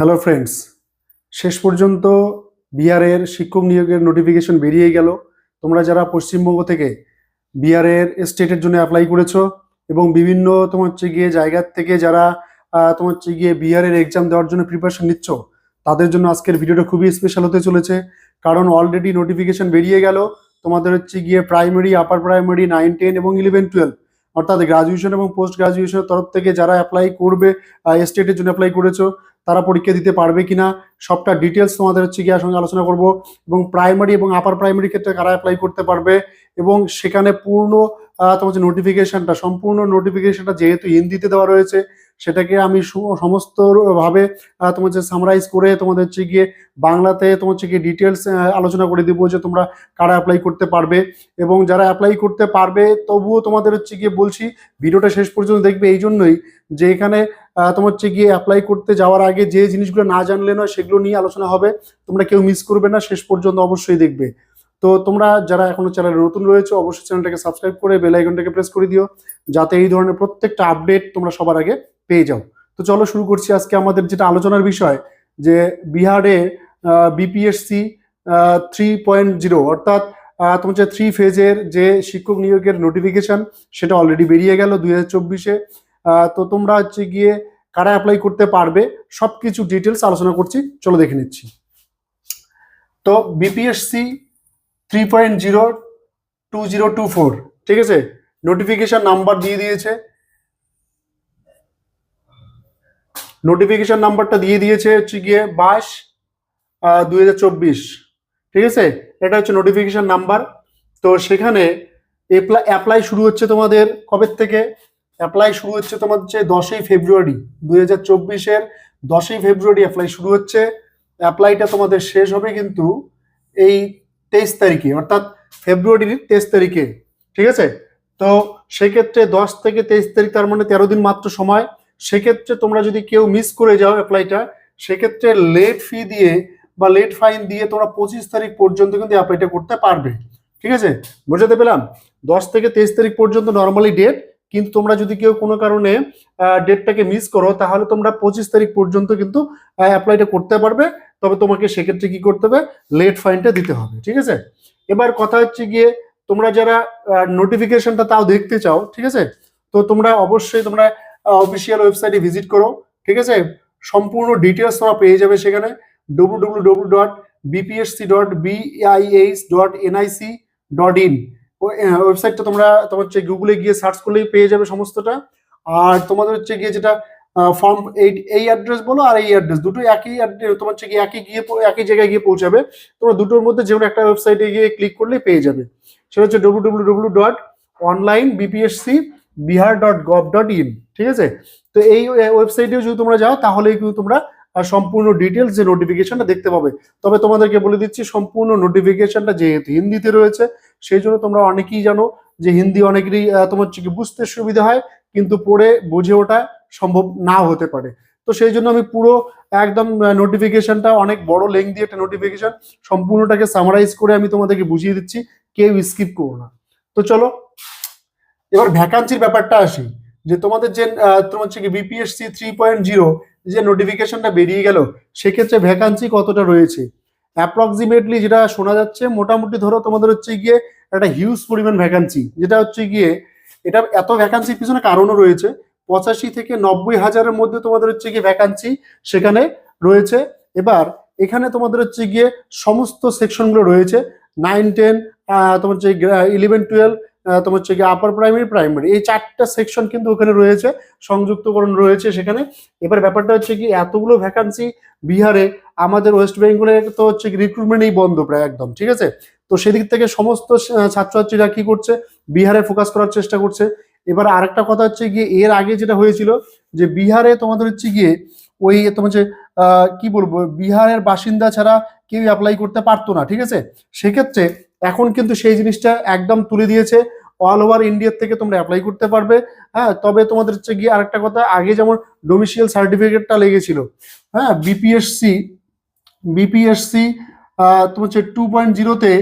Hello friends শেষ পর্যন্ত বিহারের শিক্ষক নিয়োগের নোটিফিকেশন বেরিয়ে গেল। তোমরা যারা পশ্চিমবঙ্গ থেকে বিহারের স্টেটের জন্য অ্যাপ্লাই করেছ এবং বিভিন্ন তোমার হচ্ছে গিয়ে জায়গার থেকে যারা তোমার হচ্ছে গিয়ে বিহারের এক্সাম দেওয়ার জন্য প্রিপারেশন নিচ্ছ, তাদের জন্য আজকের ভিডিওটা খুবই স্পেশাল হতে চলেছে। কারণ অলরেডি নোটিফিকেশন বেরিয়ে গেল। তোমাদের হচ্ছে গিয়ে primary upper primary nine ten এবং ইলেভেন টুয়েলভ অর্থাৎ গ্রাজুয়েশন এবং পোস্ট গ্রাজুয়েশনের তরফ থেকে যারা অ্যাপ্লাই করবে স্টেটের জন্য অ্যাপ্লাই করেছ তারা পরীক্ষা দিতে পারবে কিনা, সবটা ডিটেলস তোমাদের হচ্ছে গিয়ে সঙ্গে আলোচনা করব। এবং প্রাইমারি এবং আপার প্রাইমারি ক্ষেত্রে কারা অ্যাপ্লাই করতে পারবে এবং সেখানে পূর্ণ তোমার যে নোটিফিকেশনটা সম্পূর্ণ নোটিফিকেশনটা যেহেতু হিন্দিতে দেওয়া রয়েছে, সেটাকে আমি সু- সমস্ত ভাবে তোমার যে সামারাইজ করে তোমাদের হচ্ছে গিয়ে বাংলাতে তোমার হচ্ছে গিয়ে ডিটেলস আলোচনা করে দিব যে তোমরা কারা অ্যাপ্লাই করতে পারবে। এবং যারা অ্যাপ্লাই করতে পারবে, তবুও তোমাদের হচ্ছে গিয়ে বলছি, ভিডিওটা শেষ পর্যন্ত দেখবে। এই জন্যই যে এখানে তোমার হচ্ছে গিয়ে অ্যাপ্লাই করতে যাওয়ার আগে যে জিনিসগুলো না জানলে নয়, সেগুলো নিয়ে আলোচনা হবে। তোমরা কেউ মিস করবে না, শেষ পর্যন্ত অবশ্যই দেখবে। তো তোমরা যারা এখনও চ্যানেলে নতুন রয়েছে, অবশ্যই চ্যানেলটাকে সাবস্ক্রাইব করে বেল আইকনটাকে প্রেস করে দিও, যাতে এই ধরনের প্রত্যেকটা আপডেট তোমরা সবার আগে পেয়ে যাও। তো চলো শুরু করছি আজকে আমাদের যেটা আলোচনার বিষয়, যে বিহারে বিপিএসসি থ্রি পয়েন্ট জিরো অর্থাৎ তোমার যে থ্রি ফেজের যে শিক্ষক নিয়োগের নোটিফিকেশন সেটা অলরেডি বেরিয়ে গেল দুই হাজার চব্বিশে। তো তোমরা হচ্ছে গিয়ে কারা অ্যাপ্লাই করতে পারবে সব কিছু ডিটেলস আলোচনা করছি, চলো দেখে নিচ্ছি। তো BPSC three point zero two zero two four ঠিক আছে? নোটিফিকেশন নাম্বার দিয়ে দিয়েছে। নোটিফিকেশন নাম্বারটা দিয়ে দিয়েছে হচ্ছে গিয়ে বাইশ দুই ঠিক আছে? এটা হচ্ছে নোটিফিকেশন নাম্বার তো সেখানে অ্যাপ্লাই শুরু হচ্ছে তোমাদের কবে থেকে? অ্যাপ্লাই শুরু হচ্ছে তোমার হচ্ছে দশই ফেব্রুয়ারি দুই হাজার চব্বিশের দশই ফেব্রুয়ারি অ্যাপ্লাই শুরু হচ্ছে। অ্যাপ্লাইটা তোমাদের শেষ হবে কিন্তু এই তেইশ তারিখে, অর্থাৎ ফেব্রুয়ারির তেইশ তারিখে, ঠিক আছে? তো সেক্ষেত্রে দশ থেকে তেইশ তারিখ, তার মানে তেরো দিন মাত্র সময়। সেক্ষেত্রে তোমরা যদি কেউ মিস করে যাও অ্যাপ্লাইটা সেক্ষেত্রে লেট ফি দিয়ে বা লেট ফাইন দিয়ে তোমরা পঁচিশ তারিখ পর্যন্ত কিন্তু অ্যাপ্লাইটা করতে পারবে। ঠিক আছে? বোঝাতে পেলাম? দশ থেকে তেইশ তারিখ পর্যন্ত নর্মালি ডেট কিন্তু তোমরা যদি কেউ কোনো কারণে ডেটটাকে মিস করো, তাহলে তোমরা পঁচিশ তারিখ পর্যন্ত কিন্তু অ্যাপ্লাইটা করতে পারবে। তবে তোমাকে সেক্ষেত্রে কি করতে হবে? লেট ফাইনটা দিতে হবে, ঠিক আছে? এবার কথা হচ্ছে গিয়ে, তোমরা যারা নোটিফিকেশনটা তাও দেখতে চাও, ঠিক আছে? তো তোমরা অবশ্যই তোমরা অফিসিয়াল ওয়েবসাইটে ভিজিট করো, ঠিক আছে? সম্পূর্ণ ডিটেলস তোমরা পেয়ে যাবে সেখানে। W W W dot BPSC dot BIH dot NIC dot in ওয়েবসাইটটা তোমরা, তোমার হচ্ছে গুগলে গিয়ে সার্চ করলেই পেয়ে যাবে সমস্তটা। আর তোমাদের হচ্ছে গিয়ে যেটা ফর্ম এই এই অ্যাড্রেস বলো আর এই অ্যাড্রেস দুটো একই তোমার হচ্ছে গিয়ে একই গিয়ে, একই জায়গায় গিয়ে পৌঁছাবে। তোমরা দুটোর মধ্যে যে কোনো একটা ওয়েবসাইটে গিয়ে ক্লিক করলে পেয়ে যাবে। সেটা হচ্ছে W W W dot online BPSC Bihar dot gov dot in ঠিক আছে? তো এই ওয়েবসাইটেও যদি তোমরা যাও, তাহলেই কিন্তু তোমরা সম্পূর্ণ ডিটেলস যে নোটিফিকেশনটা দেখতে পাবে। তবে তোমাদেরকে বলে দিচ্ছি, সম্পূর্ণ নোটিফিকেশনটা যেহেতু হিন্দিতে রয়েছে সেই জন্য তোমরা অনেকেই জানো যে হিন্দি অনেকেরই তোমার হচ্ছে কি বুঝতে সুবিধা হয়, কিন্তু পড়ে, বুঝে ওঠা সম্ভব না হতে পারে। তো সেই জন্য আমি পুরো একদম নোটিফিকেশনটা অনেক বড় লেঙ্ক দিয়ে একটা নোটিফিকেশন সম্পূর্ণটাকে সামারাইজ করে আমি তোমাদেরকে বুঝিয়ে দিচ্ছি, কেউ স্কিপ করো না। তো চলো, এবার ভ্যাকান্সির ব্যাপারটা আসি। যে তোমাদের যে তোমার হচ্ছে কি বিপিএসসি থ্রি পয়েন্ট জিরো যে নোটিফিকেশনটা বেরিয়ে গেল, সেক্ষেত্রে ভ্যাকান্সি কতটা রয়েছে? অ্যাপ্রক্সিমেটলি যেটা শোনা যাচ্ছে, মোটামুটি ধরো তোমাদের হচ্ছে গিয়ে একটা হিউজ পরিমাণ ভ্যাকান্সি যেটা হচ্ছে গিয়ে এটা এত ভ্যাকান্সির পিছনে কারণও রয়েছে। পঁচাশি থেকে নব্বই হাজারের মধ্যে তোমাদের হচ্ছে গিয়ে ভ্যাকান্সি সেখানে রয়েছে। এবার এখানে তোমাদের হচ্ছে গিয়ে সমস্ত সেকশনগুলো রয়েছে। নাইন টেন তোমার হচ্ছে ইলেভেন টুয়েলভ তোমার হচ্ছে গিয়ে আপার প্রাইমারি প্রাইমারি এই চারটা সেকশন কিন্তু ওখানে রয়েছে, সংযুক্তকরণ রয়েছে সেখানে। এবার ব্যাপারটা হচ্ছে কি এতগুলো ভ্যাকান্সি বিহারে, আমাদের ওয়েস্ট বেঙ্গলে তো হচ্ছে কি রিক্রুটমেন্টই বন্ধ প্রায় একদম, ঠিক আছে? তো সেদিক থেকে সমস্ত ছাত্রছাত্রীরা কি করছে? বিহারে ফোকাস করার চেষ্টা করছে। এবার আরেকটা কথা হচ্ছে গিয়ে এর আগে যেটা হয়েছিল যে বিহারে তোমাদের হচ্ছে গিয়ে ওই তোমার যে কি বলব? বিহারের বাসিন্দা ছাড়া কেউ অ্যাপ্লাই করতে পারতো না, ঠিক আছে? সেক্ষেত্রে এখন কিন্তু সেই জিনিসটা একদম তুলে দিয়েছে। অল ওভার ইন্ডিয়ার থেকে তোমরা অ্যাপ্লাই করতে পারবে। হ্যাঁ তবে তোমাদের হচ্ছে গিয়ে আরেকটা কথা, আগে যেমন ডোমিসিয়াল সার্টিফিকেটটা লেগেছিল হ্যাঁ বিপিএসসি বিপিএসসি তোমার হচ্ছে টু পয়েন্ট জিরোতে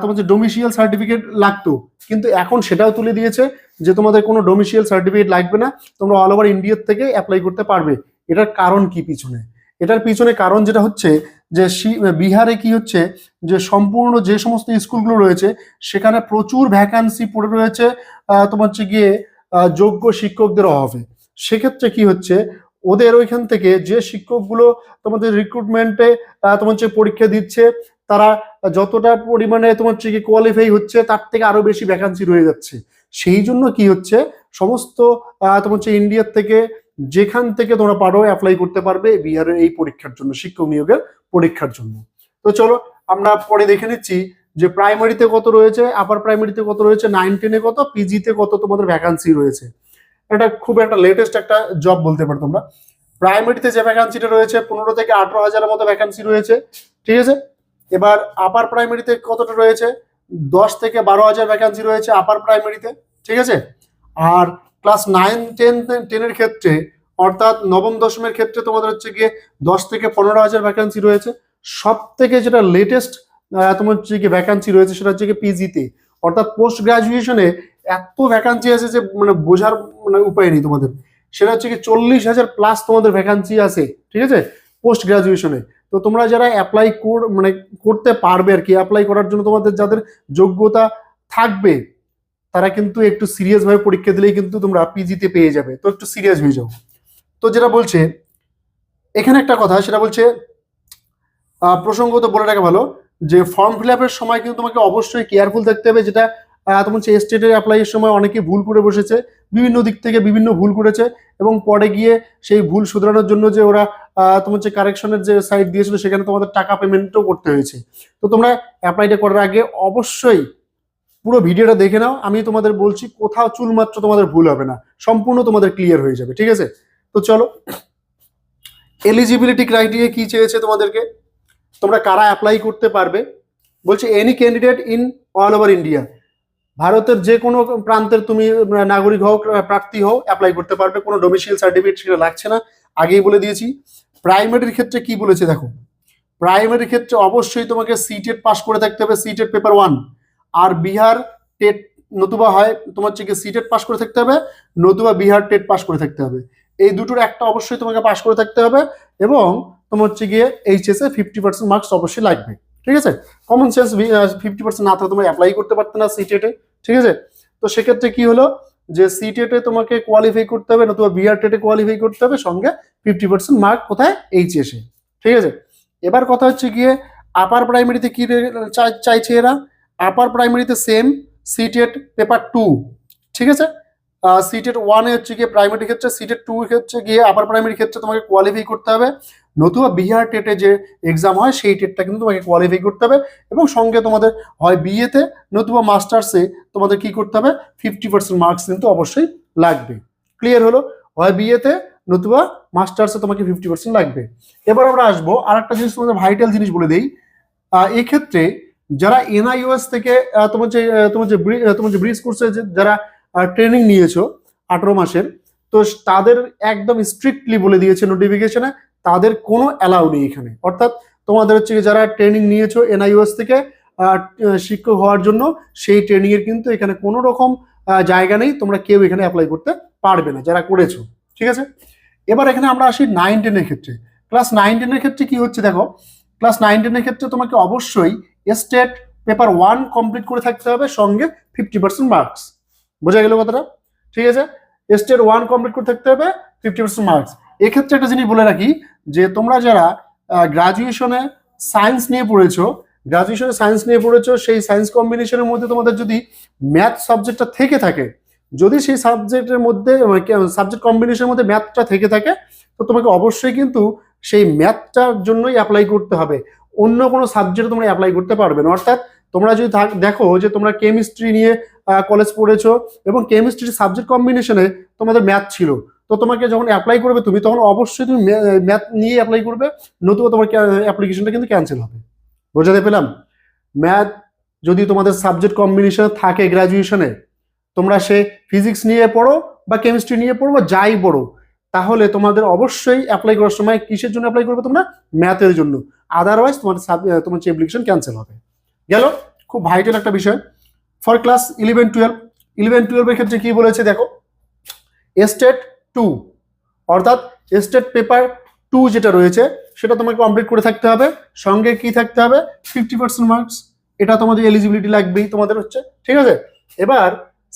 তোমার হচ্ছে ডোমিসিয়াল সার্টিফিকেট লাগতো। কিন্তু এখন সেটাও তুলে দিয়েছে যে তোমাদের কোনো ডোমিসিয়াল সার্টিফিকেট লাগবে না, তোমরা অল ওভার ইন্ডিয়ার থেকে অ্যাপ্লাই করতে পারবে। এটার কারণ কি পিছনে? এটার পিছনে কারণ যেটা হচ্ছে যে বিহারে কি হচ্ছে? যে সম্পূর্ণ যে সমস্ত স্কুলগুলো রয়েছে, সেখানে প্রচুর ভ্যাকান্সি পড়ে রয়েছে তোমার হচ্ছে গিয়ে যোগ্য শিক্ষকদের অভাবে। সেক্ষেত্রে কি হচ্ছে? ওদের ওইখান থেকে যে শিক্ষকগুলো তোমাদের রিক্রুটমেন্টে তোমার হচ্ছে পরীক্ষা দিচ্ছে, তারা যতটা পরিমাণে তোমার হচ্ছে কি কোয়ালিফাই হচ্ছে, তার থেকে আরও বেশি ভ্যাকান্সি রয়ে যাচ্ছে। সেই জন্য কি হচ্ছে? সমস্ত তোমার হচ্ছে ইন্ডিয়ার থেকে যেখান থেকে তোমরা পারো অ্যাপ্লাই করতে পারবে বিহারের এই পরীক্ষার জন্য, শিক্ষক নিয়োগের পরীক্ষার জন্য। তো চলো, আমরা পরে দেখে নিচ্ছি যে প্রাইমারিতে কত রয়েছে আপার প্রাইমারিতে কত রয়েছে নাইন টেনে কত পিজিতে কত তোমাদের ভ্যাকান্সি রয়েছে। এটা খুব একটা লেটেস্ট একটা জব বলতে পারো তোমরা। প্রাইমারিতে যে ভ্যাকান্সিটা রয়েছে, পনেরো থেকে আঠারো হাজারের মতো ভ্যাকান্সি রয়েছে, ঠিক আছে? এবার আপার প্রাইমারিতে কতটা রয়েছে, দশ থেকে বারো হাজার ভ্যাকান্সি রয়েছে আপার প্রাইমারিতে ঠিক আছে? আর ক্লাস নাইন টেন টেনের ক্ষেত্রে, অর্থাৎ নবম দশমের ক্ষেত্রে তোমাদের হচ্ছে গিয়ে দশ থেকে পনেরো হাজার ভ্যাকান্সি রয়েছে। সব থেকে যেটা লেটেস্ট তোমার হচ্ছে গিয়ে ভ্যাকান্সি রয়েছে সেটা হচ্ছে গিয়ে পিজিতে অর্থাৎ পোস্ট গ্রাজুয়েশনে এত ভ্যাকান্সি আছে যে মানে বোঝার মানে উপায় নেই তোমাদের। সেটা হচ্ছে কি চল্লিশ হাজার প্লাস তোমাদের ভ্যাকান্সি আছে, ঠিক আছে? পোস্ট গ্রাজুয়েশনে তো তোমরা যারা অ্যাপ্লাই কর মানে করতে পারবে আর কি অ্যাপ্লাই করার জন্য তোমাদের যাদের যোগ্যতা থাকবে তারা কিন্তু একটু সিরিয়াস ভাবে পরীক্ষা দিলেই কিন্তু তোমরা পিজিতে পেয়ে যাবে। তো একটু সিরিয়াস হয়ে যাও। তো যেটা বলছে, এখানে একটা কথা, সেটা বলছে প্রসঙ্গত বলে রাখা ভালো যে ফর্ম ফিল আপের সময় কিন্তু তোমাকে অবশ্যই কেয়ারফুল থাকতে হবে, যেটা তোমার হচ্ছে স্টেটের অ্যাপ্লাইয়ের সময় অনেকে ভুল করে বসেছে, বিভিন্ন দিক থেকে বিভিন্ন ভুল করেছে এবং পরে গিয়ে সেই ভুল শুধরানোর জন্য যে ওরা তোমার হচ্ছে কারেকশনের যে সাইট দিয়েছিল, সেখানে তোমাদের টাকা পেমেন্টও করতে হয়েছে। তো তোমরা অ্যাপ্লাইটা করার আগে অবশ্যই পুরো ভিডিওটা দেখে নাও, আমি তোমাদের বলছি কোথাও চুলমাত্র তোমাদের ভুল হবে না, সম্পূর্ণ তোমাদের ক্লিয়ার হয়ে যাবে, ঠিক আছে? তো চলো এলিজিবিলিটি ক্রাইটেরিয়া কি চেয়েছে তোমাদেরকে? তোমরা কারা অ্যাপ্লাই করতে পারবে? বলছে any candidate in all over India ভারতের যে কোনো প্রান্তের তুমি নাগরিক হোক প্রার্থী হও অ্যাপ্লাই করতে পারবে, কোনো ডোমিসিয়াল সার্টিফিকেট সেটা লাগছে না। আগেই বলে দিয়েছি প্রাইমারির ক্ষেত্রে কি বলেছে দেখো? প্রাইমারির ক্ষেত্রে অবশ্যই তোমাকে সিটেট পাস করে থাকতে হবে সিটেট পেপার ওয়ান আর বিহার টেট নতুবা হয়, তোমার হচ্ছে কি সিটেট পাস করে থাকতে হবে, নতুবা বিহার টেট পাস করে থাকতে হবে। এই দুটোর একটা অবশ্যই তোমাকে পাস করে থাকতে হবে এবং তোমার হচ্ছে গিয়ে এইচএস ফিফটি পার্সেন্ট মার্কস অবশ্যই লাগবে, ঠিক আছে? কমন সেন্স ফিফটি পার্সেন্ট না থাকলে তোমরা অ্যাপ্লাই করতে পারতে না সিটেটে ঠিক আছে? তো সেক্ষেত্রে কি হলো যে সিটেটে তোমাকে কোয়ালিফাই করতে হবে, নতুবা বিআর টেটে কোয়ালিফাই করতে হবে, সঙ্গে ফিফটি পার্সেন্ট মার্ক কোথায়? এইচএস এ, ঠিক আছে? এবার কথা হচ্ছে গিয়ে আপার প্রাইমারিতে কি চাইছে এরা? আপার প্রাইমারিতে সেম সিটেট পেপার টু ঠিক আছে? সিটেট ওয়ানে হচ্ছে গিয়ে প্রাইমারি ক্ষেত্রে সিটেট টু ক্ষেত্রে গিয়ে আপার প্রাইমারি ক্ষেত্রে তোমাকে কোয়ালিফাই করতে হবে। নতুবা বিহার টেটে যে এক্সাম হয়, সেই টেটটা কিন্তু তোমাকে কোয়ালিফাই করতে হবে এবং সঙ্গে তোমাদের হয় বিএতে নতুবা মাস্টার্সে তোমাদের কি করতে হবে? ফিফটি পার্সেন্ট মার্কস কিন্তু অবশ্যই লাগবে। ক্লিয়ার হলো? হয় বিএতে নতুবা মাস্টার্সে তোমাকে ফিফটি পার্সেন্ট লাগবে। এবার আমরা আসব আর একটা জিনিস তোমাদের ভাইটাল জিনিস বলে দিই। এক্ষেত্রে যারা এনআইওএস থেকে তোমার যে তোমার যে তোমার যে ব্রিজ কোর্সে যারা ট্রেনিং নিয়েছো আঠারো মাসের, তো তাদের একদম স্ট্রিক্টলি বলে দিয়েছে নোটিফিকেশনে তাদের কোনো অ্যালাউ নেই এখানে। অর্থাৎ তোমাদের হচ্ছে যারা ট্রেনিং নিয়েছো এনআইওএস থেকে শিক্ষক হওয়ার জন্য, সেই ট্রেনিং এর কিন্তু এখানে কোনো রকম জায়গা নেই, তোমরা কেউ এখানে অ্যাপ্লাই করতে পারবে না যারা করেছ। ঠিক আছে? এবার এখানে আমরা আসি নাইন টেনের ক্ষেত্রে। ক্লাস নাইন টেনের ক্ষেত্রে কি হচ্ছে দেখো? ক্লাস নাইন টেনের ক্ষেত্রে তোমাকে অবশ্যই স্টেট পেপার ওয়ান কমপ্লিট করে থাকতে হবে, সঙ্গে ফিফটি পার্সেন্ট মার্কস বোঝা গেল কথাটা? ঠিক আছে? স্টেট ওয়ান কমপ্লিট করে থাকতে হবে ফিফটি পার্সেন্ট মার্কস এক্ষেত্রে একটা জিনিস বলে রাখি, যে তোমরা যারা গ্রাজুয়েশনে সায়েন্স নিয়ে পড়েছো গ্রাজুয়েশনে সায়েন্স নিয়ে পড়েছো, সেই সায়েন্স কম্বিনেশনের মধ্যে তোমাদের যদি ম্যাথ সাবজেক্টটা থেকে থাকে, যদি সেই সাবজেক্টের মধ্যে সাবজেক্ট কম্বিনেশনের মধ্যে ম্যাথটা থেকে থাকে, তো তোমাকে অবশ্যই কিন্তু সেই ম্যাথটার জন্যই অ্যাপ্লাই করতে হবে। অন্য কোনো সাবজেক্টে তোমরা অ্যাপ্লাই করতে পারবে না। অর্থাৎ তোমরা যদি দেখো যে তোমরা কেমিস্ট্রি নিয়ে কলেজ পড়েছো এবং কেমিস্ট্রির সাবজেক্ট কম্বিনেশনে তোমাদের ম্যাথ ছিল। তো তোমাকে যখন অ্যাপ্লাই করবে তুমি, তখন অবশ্যই তুমি ম্যাথ নিয়ে অ্যাপ্লাই করবে, নতুবা তোমার অ্যাপ্লিকেশনটা কিন্তু ক্যান্সেল হবে। বোঝাতে পেলাম? ম্যাথ যদি তোমাদের সাবজেক্ট কম্বিনেশন থাকে গ্র্যাজুয়েশনে তোমরা সে ফিজিক্স নিয়ে পড়ো বা কেমিস্ট্রি নিয়ে পড়ো বা যাই পড়ো, তাহলে তোমাদের অবশ্যই অ্যাপ্লাই করার সময় কিসের জন্য অ্যাপ্লাই করবে তোমরা? ম্যাথের জন্য। আদারওয়াইজ তোমার তোমার অ্যাপ্লিকেশন ক্যান্সেল হবে। গেল? খুব ভাইটাল একটা বিষয়। For class eleven twelve eleven টুয়েলভের ক্ষেত্রে কি বলেছে দেখো? স্টেট টু অর্থাৎ স্টেট পেপার টু যেটা রয়েছে, সেটা তোমাকে কমপ্লিট করে থাকতে হবে। সঙ্গে কি থাকতে হবে? ফিফটি পার্সেন্ট মার্কস এটা তোমাদের এলিজিবিলিটি লাগবেই, তোমাদের হচ্ছে। ঠিক আছে? এবার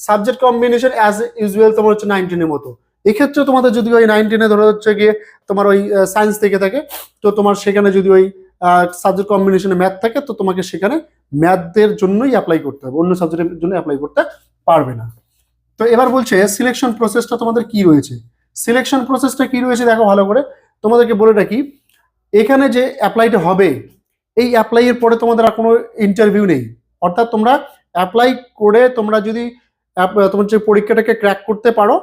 সাবজেক্ট কম্বিনেশন অ্যাজ ইউজুয়াল তোমার হচ্ছে নাইনটিনের মতো। এক্ষেত্রে তোমাদের যদি ওই নাইনটিনে ধরো হচ্ছে গিয়ে তোমার ওই সায়েন্স থেকে থাকে, তো তোমার সেখানে যদি ওই সাবজেক্ট কম্বিনেশনে ম্যাথ থাকে, তো তোমাকে সেখানে ম্যাথদের জন্যই অ্যাপ্লাই করতে হবে। অন্য সাবজেক্টের জন্য অ্যাপ্লাই করতে পারবে না। তো এবার বলছে সিলেকশন প্রসেসটা তোমাদের কি রয়েছে? সিলেকশন প্রসেসটা কি রয়েছে দেখো ভালো করে। তোমাদেরকে বলে রাখি, এখানে যে অ্যাপ্লাইটা হবে, এই অ্যাপ্লাইয়ের পরে তোমাদের আর কোনো ইন্টারভিউ নেই। অর্থাৎ তোমরা অ্যাপ্লাই করে তোমরা যদি তোমার যে পরীক্ষাটাকে ক্র্যাক করতে পারো,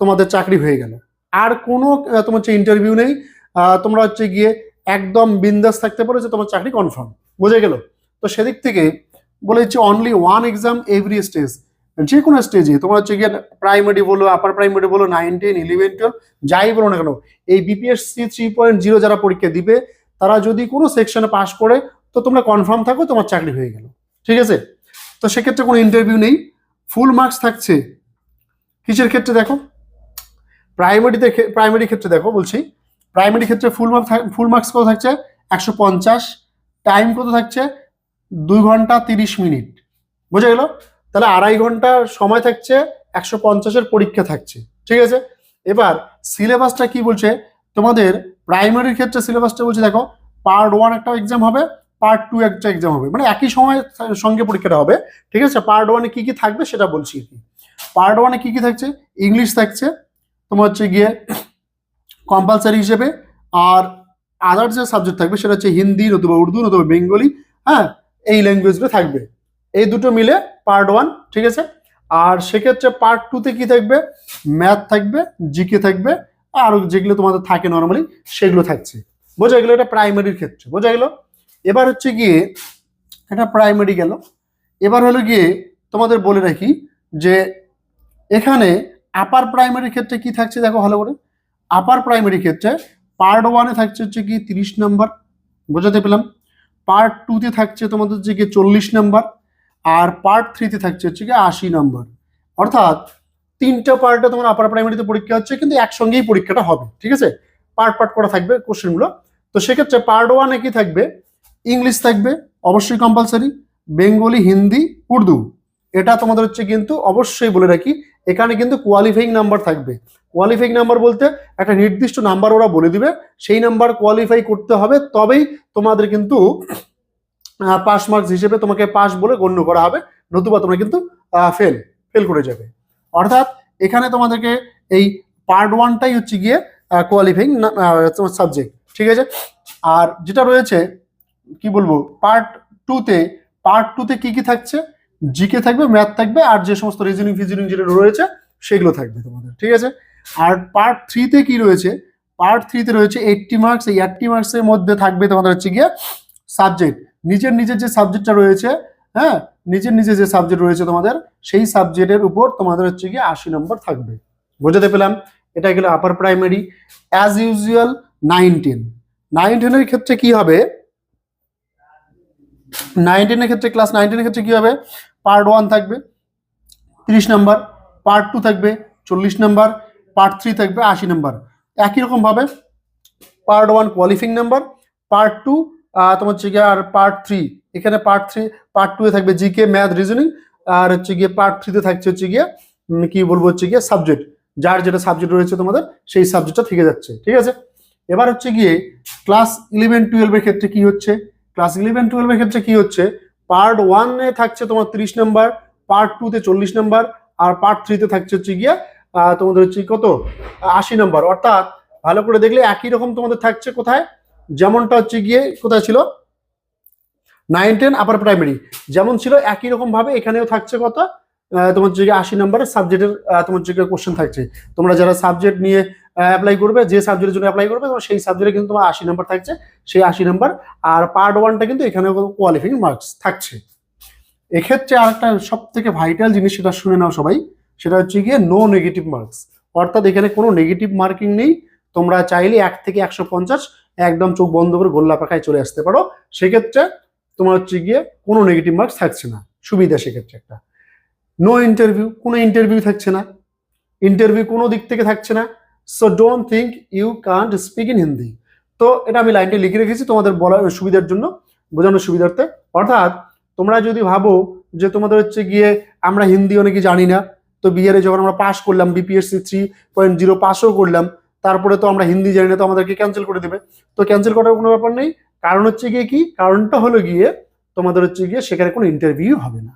তোমাদের চাকরি হয়ে গেল। আর কোনো তোমার হচ্ছে ইন্টারভিউ নেই। তোমরা হচ্ছে গিয়ে একদম বিন্দাস থাকতে পারো যে তোমার চাকরি কনফার্ম বোঝা গেল? তো সেদিক থেকে বলে হচ্ছে only one exam every stage যে কোনো স্টেজে তোমার হচ্ছে গিয়ে প্রাইমারি বলো আপার প্রাইমারি বলো নাইন টেন ইলেভেন টুয়েলভ যাই বলো না কেন, এই বিপিএসসি থ্রি পয়েন্ট জিরো যারা পরীক্ষা দিবে, তারা যদি কোনো সেকশনে পাশ করে, তো তোমরা কনফার্ম থাকো তোমার চাকরি হয়ে গেল। ঠিক আছে? তো সেক্ষেত্রে কোনো ইন্টারভিউ নেই। ফুল মার্কস থাকছে। কিসের ক্ষেত্রে দেখো? প্রাইমারিতে প্রাইমারি ক্ষেত্রে দেখো বলছি। প্রাইমারি ক্ষেত্রে ফুল মার্কস ফুল মার্কস কত থাকছে? একশো পঞ্চাশ। টাইম কত থাকছে? দুই ঘণ্টা তিরিশ মিনিট। বোঝা গেল? তাহলে আড়াই ঘণ্টা সময় থাকছে, একশো পঞ্চাশের পরীক্ষা থাকছে। ঠিক আছে? এবার সিলেবাসটা কি বলছে? তোমাদের প্রাইমারির ক্ষেত্রে সিলেবাসটা বলছে, দেখো পার্ট ওয়ান একটা এক্সাম হবে পার্ট টু একটা এক্সাম হবে। মানে একই সময় সঙ্গে পরীক্ষাটা হবে। ঠিক আছে? পার্ট ওয়ানে কি কি থাকবে সেটা বলছি পার্ট ওয়ানে কি কি থাকছে? ইংলিশ থাকছে। তোমার হচ্ছে গিয়ে কম্পালসারি হিসেবে। আর আদার যে সাবজেক্ট থাকবে সেটা হচ্ছে হিন্দি নতুবা উর্দু নতুবা বেঙ্গলি হ্যাঁ এই ল্যাঙ্গুয়েজগুলো থাকবে। এই দুটো মিলে পার্ট ওয়ান ঠিক আছে? আর সেক্ষেত্রে পার্ট টুতে কি থাকবে? ম্যাথ থাকবে জিকে থাকবে, আর যেগুলো তোমাদের থাকে নর্মালি সেগুলো থাকছে। বোঝা গেলো এটা প্রাইমারির ক্ষেত্রে, বোঝা গেল? এবার হচ্ছে গিয়ে এটা প্রাইমারি গেল। এবার হলো গিয়ে তোমাদের বলে রাখি যে এখানে আপার প্রাইমারির ক্ষেত্রে কি থাকছে দেখো ভালো করে। আপার প্রাইমারি ক্ষেত্রে পার্ট ওয়ানে থাকছে হচ্ছে কি তিরিশ নাম্বার বোঝাতে পেলাম। পার্ট টুতে থাকছে তোমাদের হচ্ছে গিয়ে চল্লিশ নাম্বার আর পার্ট থ্রিতে থাকছে হচ্ছে কি আশি নাম্বার অর্থাৎ তিনটা পার্টে তোমার আপার প্রাইমারিতে পরীক্ষা হচ্ছে, কিন্তু একসঙ্গেই পরীক্ষাটা হবে, ঠিক আছে? পার্ট পার্ট করা থাকবে কোশ্চেনগুলো তো সেক্ষেত্রে পার্ট ওয়ানে কি থাকবে? ইংলিশ থাকবে, অবশ্যই কম্পালসারি বেঙ্গলি হিন্দি উর্দু এটা তোমাদের হচ্ছে কিন্তু অবশ্যই বলে রাখি, এখানে কিন্তু কোয়ালিফাইং নাম্বার থাকবে। কোয়ালিফাইং নাম্বার বলতে একটা নির্দিষ্ট নাম্বার ওরা বলে দিবে। সেই নাম্বার কোয়ালিফাই করতে হবে, তবেই তোমাদের কিন্তু পাস মার্কস হিসেবে তোমাকে পাস বলে গণ্য করা হবে, নতুবা তোমরা কিন্তু ফেল ফেল করে যাবে। অর্থাৎ এখানে তোমাদেরকে এই পার্ট ওয়ানটাই হচ্ছে গিয়ে কোয়ালিফাইং তোমার সাবজেক্ট ঠিক আছে? আর যেটা রয়েছে, কি বলব পার্ট টুতে পার্ট টুতে কি কি থাকছে? জিকে থাকবে ম্যাথ থাকবে, আর যে সমস্ত রিজনিং ফিজনিং যেটা রয়েছে, সেগুলো থাকবে তোমাদের, ঠিক আছে? আর পার্ট থ্রিতে কি রয়েছে? পার্ট থ্রিতে রয়েছে এইটটি মার্কস এই এইটটি মার্কসের মধ্যে থাকবে তোমাদের হচ্ছে গিয়ে সাবজেক্ট নিজের নিজের যে সাবজেক্টটা রয়েছে হ্যাঁ? নিজের নিজের যে সাবজেক্ট রয়েছে তোমাদের, সেই সাবজেক্টের উপর তোমাদের হচ্ছে গিয়ে আশি নম্বর থাকবে। বোঝাতে পেলাম? এটা গেল upper primary as usual nine ten nine টেনের ক্ষেত্রে কি হবে? নাইন টেনের ক্ষেত্রে ক্লাস নাইন টেনের ক্ষেত্রে কি হবে? পার্ট ওয়ান থাকবে, তিরিশ নাম্বার পার্ট টু থাকবে, চল্লিশ নাম্বার পার্ট থ্রি থাকবে আশি নাম্বার একই রকমভাবে part one qualifying number part two তোমার হচ্ছে গিয়ে আর পার্ট থ্রি এখানে পার্ট থ্রি পার্ট টু এ থাকবে জিকে ম্যাথ রিজনিং আর হচ্ছে গিয়ে পার্ট থ্রিতে থাকছে হচ্ছে গিয়ে কি বলব হচ্ছে গিয়ে সাবজেক্ট যার যেটা সাবজেক্ট রয়েছে তোমাদের, সেই সাবজেক্টটা থেকে যাচ্ছে, ঠিক আছে? এবার হচ্ছে গিয়ে ক্লাস ইলেভেন টুয়েলভের ক্ষেত্রে কি হচ্ছে? ক্লাস ইলেভেন টুয়েলভের ক্ষেত্রে কি হচ্ছে? পার্ট ওয়ানে থাকছে তোমার তিরিশ নাম্বার পার্ট টুতে চল্লিশ নাম্বার আর পার্ট থ্রিতে থাকছে হচ্ছে গিয়ে তোমাদের হচ্ছে কত? আশি নাম্বার অর্থাৎ ভালো করে দেখলে একই রকম তোমাদের থাকছে কোথায়? যেমনটা হচ্ছে গিয়ে কোথায় ছিল? নাইন টেন আপার প্রাইমারি যেমন ছিল একই রকম ভাবে এখানেও থাকছে কত? তোমার যে আশি নাম্বারের সাবজেক্টের তোমার যে কোশ্চেন থাকছে। তোমরা যারা সাবজেক্ট নিয়ে অ্যাপ্লাই করবে, যে সাবজেক্টের জন্য অ্যাপ্লাই করবে সেই সাবজেক্টে কিন্তু তোমার আশি নাম্বার থাকছে। সেই আশি নাম্বার আর পার্ট ওয়ানটা কিন্তু এখানে কোয়ালিফাইং মার্কস থাকছে। এক্ষেত্রে আরেকটা সব থেকে ভাইটাল জিনিস সেটা শুনে নাও সবাই। সেটা হচ্ছে গিয়ে নো নেগেটিভ মার্কস অর্থাৎ এখানে কোনো নেগেটিভ মার্কিং নেই। তোমরা চাইলে এক থেকে একশো পঞ্চাশ একদম চোখ বন্ধ করে গোল্লা পাখায় চলে আসতে পারো। সেক্ষেত্রে তোমার হচ্ছে গিয়ে কোনো নেগেটিভ মার্কস থাকছে না। সুবিধা সেক্ষেত্রে একটা। নো ইন্টারভিউ কোনো ইন্টারভিউ থাকছে না। ইন্টারভিউ কোনো দিক থেকে থাকছে না। So don't think you can't speak in Hindi তো এটা আমি লাইনটা লিখে রেখেছি তোমাদের বলার সুবিধার জন্য, বোঝানোর সুবিধার্থে। অর্থাৎ তোমরা যদি ভাবো যে তোমাদের হচ্ছে গিয়ে আমরা হিন্দি অনেকে জানি না তো বিহারে যখন আমরা পাস করলাম বিপিএসসি থ্রি পয়েন্ট জিরো পাসও করলাম, তারপরে তো আমরা হিন্দি জানি না, তো আমাদেরকে ক্যান্সেল করে দেবে। তো ক্যান্সেল করার কোনো ব্যাপার নেই। কারণ হচ্ছে গিয়ে কি? কারণটা হলো গিয়ে তোমাদের হচ্ছে গিয়ে সেখানে কোনো ইন্টারভিউ হবে না।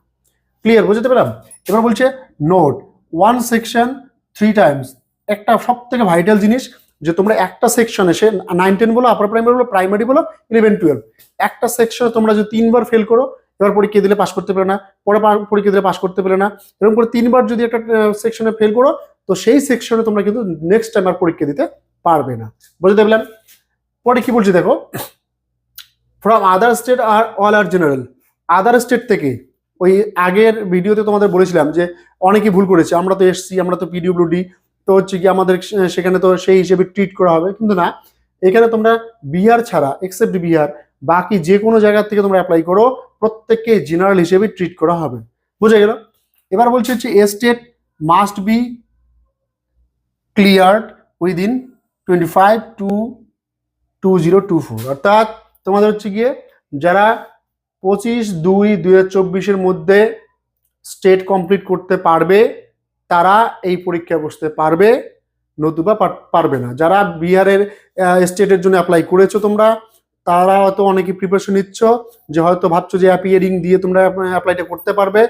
ক্লিয়ার বুঝতে পেলাম? এবার বলছে note one section three times একটা সব থেকে ভাইটাল জিনিস, যে তোমরা একটা সেকশনে সে নাইন টেন বলো আপার প্রাইমারি বলো প্রাইমারি বলো ইলেভেন টুয়েলভ একটা সেকশনে তোমরা যদি তিনবার ফেল করো এবার পরীক্ষা দিলে পাস করতে পারে না, পরে পরীক্ষা দিলে পাস করতে পারে না, এরকম করে তিনবার যদি একটা সেকশনে ফেল করো, তো সেই সেকশনে তোমরা কিন্তু নেক্সট টাইম আর পরীক্ষা দিতে পারবে না। বুঝতে পারলাম পরে কি বলছি দেখো? ফ্রম আদার স্টেট আর অল আর জেনারেল আদার স্টেট থেকে, ওই আগের ভিডিওতে তোমাদের বলেছিলাম যে অনেকেই ভুল করেছে। আমরা তো এসছি, আমরা তো পিডিউডি তো হচ্ছে কি আমাদের সেখানে তো সেই হিসেবে ট্রিট করা হবে, কিন্তু না। এখানে তোমরা বিহার ছাড়া এক্সেপ্ট বিহার, বাকি যে কোনো জায়গা থেকে তোমরা অ্যাপ্লাই করো প্রত্যেককে জেনারেল হিসেবে ট্রিট করা হবে। বুঝে গেল? এবার বলছে হচ্ছে STET must be cleared within twenty five two two zero two four অর্থাৎ তোমাদের হচ্ছে গিয়ে, যারা পঁচিশ দুই দুই চব্বিশের মধ্যে স্টেট কমপ্লিট করতে পারবে, তারা এই পরীক্ষায় বসতে পারবে, নতুবা পারবে না। যারা বিহারের স্টেটের জন্য অ্যাপ্লাই করেছ তোমরা তারা হয়তো অনেকে প্রিপারেশন নিচ্ছ যে হয়তো ভাবছ যে অ্যাপিয়ারিং দিয়ে তোমরা অ্যাপ্লাইটা করতে পারবে।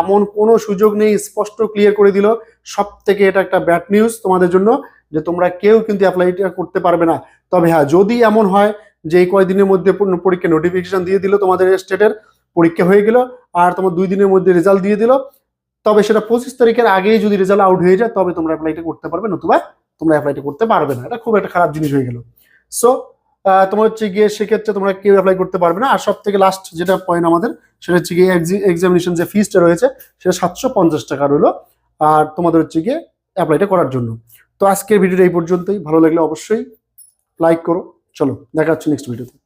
এমন কোনো সুযোগ নেই, স্পষ্ট ক্লিয়ার করে দিল। সব থেকে এটা একটা ব্যাড নিউজ তোমাদের জন্য যে তোমরা কেউ কিন্তু অ্যাপ্লাইটা করতে পারবে না। তবে হ্যাঁ যদি এমন হয় যে এই কয়েকদিনের মধ্যে পরীক্ষা নোটিফিকেশন দিয়ে দিল তোমাদের স্টেটের পরীক্ষা হয়ে গেল আর তোমার দুই দিনের মধ্যে রেজাল্ট দিয়ে দিল, তবে সেটা পঁচিশ তারিখের আগেই যদি রেজাল্ট আউট হয়ে যায়, তবে তোমরা অ্যাপ্লাইটা করতে পারবে, নতুবা তোমরা অ্যাপ্লাইটা করতে পারবে না। এটা খুব একটা খারাপ জিনিস হয়ে গেল। সো তোমার হচ্ছে গিয়ে সেক্ষেত্রে তোমরা কেউ অ্যাপ্লাই করতে পারবে না। আর সব থেকে লাস্ট যেটা পয়েন্ট আমাদের, সেটা হচ্ছে গিয়ে এক্সামিনেশন যে ফিসটা রয়েছে, সেটা সাতশো পঞ্চাশ টাকা রইল, আর তোমাদের হচ্ছে গিয়ে অ্যাপ্লাইটা করার জন্য। তো আজকের ভিডিওটা এই পর্যন্তই। ভালো লাগলে অবশ্যই লাইক করো। চলো, দেখা হচ্ছে নেক্সট ভিডিওতে